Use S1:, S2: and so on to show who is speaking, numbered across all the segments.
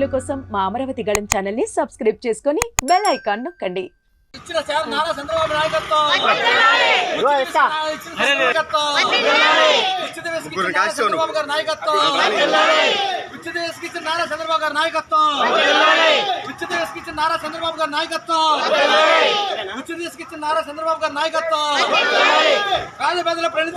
S1: వీడియోల కోసం మా అమరావతి గళం ఛానల్ని సబ్స్క్రైబ్ చేసుకొని బెల్ ఐకాన్ నొక్కండి.
S2: ఇచ్చిన నారా చంద్రబాబు నాయకత్వం. ఉచిత నారా చంద్రబాబు గారి నాయకత్వం. ఉచిత వేసుకు ఇచ్చిన నారా చంద్రబాబు గారి నాయకత్వం. ఉచిత వేసుకు ఇచ్చిన నారా చంద్రబాబు గారి నాయకత్వం. ప్రణిత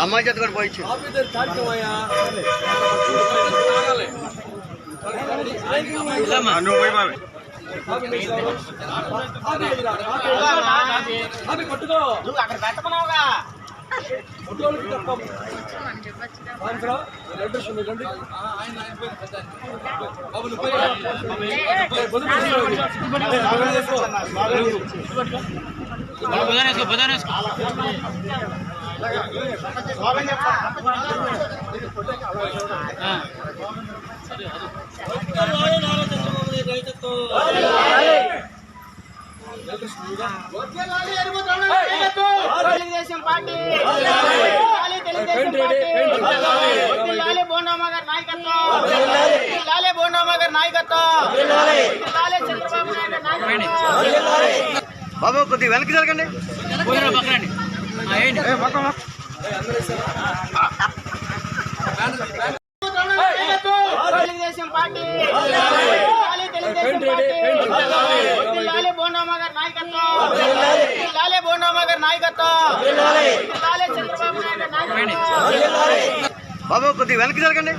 S3: అమ్మాయి చేత కూడా పోయించు
S4: ఆఫీస్ దగ్గర కార్యక్రమం అయ్యా
S3: నువ్వు పోయి బాబు
S4: అవి పట్టుకో
S2: నువ్వు అక్కడ పెట్టమన్నావుగా
S4: ఫోటోలకి తప్ప సాయంత్రం అడ్రస్ ఉంది రండి బాబు నువ్వు పోయి. ఏ,
S5: తెలుగుదేశం పార్టీ లాలే గారి నాయకత్వం లాలే గారి నాయకత్వం లాలే చంద్రబాబు నాయుడు నాయకత్వం
S3: బాబు కొద్దిగా వెనక్కి జరగండి.
S5: తెలుగుదేశం పార్టీ. లాలే తెలుగుదేశం పార్టీ. లాలే బోండమ్మ గారి నాయకత్వం లాలే బోండమ్మ గారి నాయకత్వం లాలే చంద్రబాబు నాయుడు నాయకత్వం.
S3: బాబు కొద్దిగా వెనక్కి జరగండి.